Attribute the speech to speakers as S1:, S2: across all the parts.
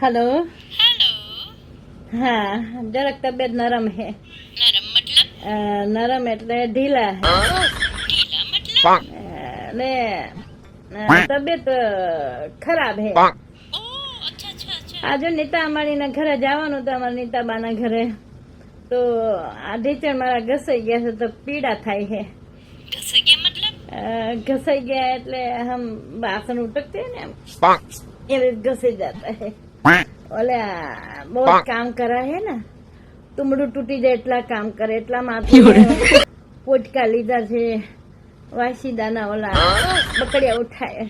S1: Hello હા જરાક તબિયત નરમ હે
S2: નરમ
S1: એટલે ઢીલા ને તબિયત ખરાબ હે આજે નીતા અમારી ઘરે જવાનું તો અમારા નીતાબાના ઘરે. તો આ ઢીચણ મારા ઘસાઈ ગયા છે તો પીડા થાય છે. ઘસાઈ ગયા એટલે હમ બાસણ ઉટકતી ને એમ. એ રીતે ઘસાઈ જતા હે ઓલે બહુ કામ કરે હે ને? તુમડું તૂટી જાય એટલા કામ કરે એટલા માં પોટકા લીધા છે. વાસી દાના ઓલા બકડિયા ઉઠાય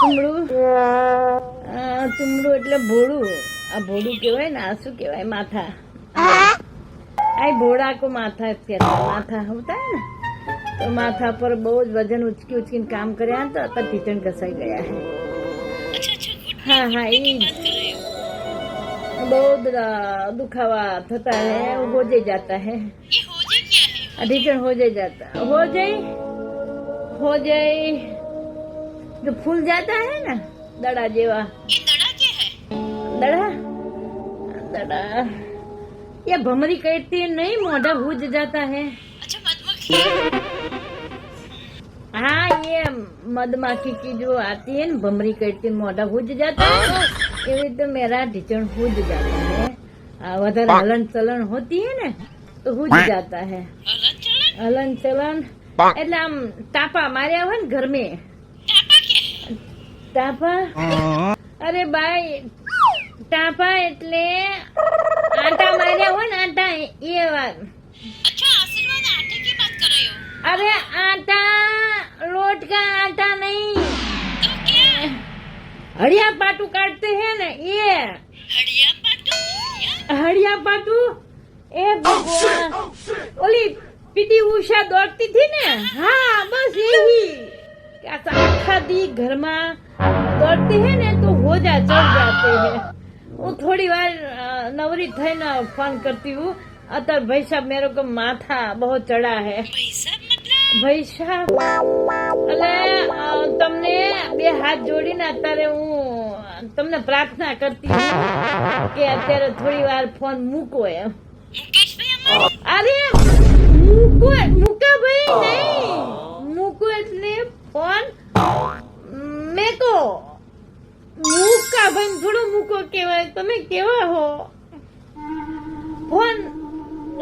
S2: તુમડું
S1: તુમડું? એટલે ભોળું. આ ભોળું કેવાય ને આ શું કેવાય માથા. આ ભોળા કો માથા માથા હોતા ને? તો માથા પર બહુ જ વજન ઉચકી ઉચકીને કામ કર્યા તો અત્યારે ઢીચણ ઘસાઈ ગયા
S2: છે
S1: हाँ हाँ बहुत दुखावा होता है वो हो जाए जाता है।
S2: अधिकतर हो जाए
S1: जाता हो। जाए हो जाए जो फूल जाता है ना दड़ा जेवा।
S2: दड़ा
S1: दड़ा? या भमरी कहती नहीं मोढ़ा हो जाता है।
S2: अच्छा मधुमक्खी।
S1: हाँ ये मधमाखी की जो आती है ना भमरी कहती है मोढ़ा हुज जाता है एवी तो मेरा ढीचण हुज जाता है आ, વધારે હલન ચલન હોતી है ना तो हुज जाता है
S2: हलन चलन
S1: હલન ચલન એટલે આમ તાપા માર્યા હોય ને ઘરમે
S2: टापा क्या है
S1: તાપા અરે ભાઈ તાપા એટલે આટા માર્યા હોય ને આટા એ વાત अरे आटा लोट का आटा नहीं
S2: तो क्या
S1: हड़िया पाटू काटते हैं ना ये
S2: हड़िया पाटू हड़िया
S1: हड़िया पाटू ए भगवान ओली पीटी उषा दौड़ती थी ना हाँ बस यही क्या था, आखा दी घर में दौड़ते हैं ना तो हो जा चढ़ जाते हैं वो थोड़ी बार अ, नवरी थे ना फोन करती हूँ अतर भाई साहब मेरे को माथा बहुत ભાઈ તમને બે હાથ જોડીને અત્યારે હું તમને પ્રાર્થના કરતી કે અત્યારે થોડી વાર ફોન મૂકો એમ. અરે મૂકો મૂકા ભાઈ નહીં. મૂકો એટલે ફોન મેકો. મૂકા ભાઈ થોડો મૂકો કેવાય તમે કેવા હો? ફોન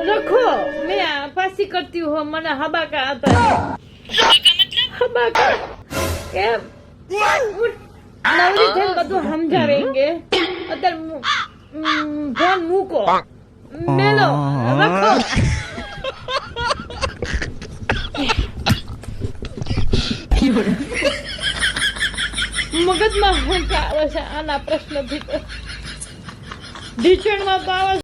S1: રખો મેં ફાંસી કરતી હો મને હબાકા હતા હબાકા કેમ? નવરી થઈને બધું સમજાવેંગે અત્યારે ફોન મૂકો. મેલો. રખો મગજમાં આના પ્રશ્ન ભીતર ઢીચણમાં પાવા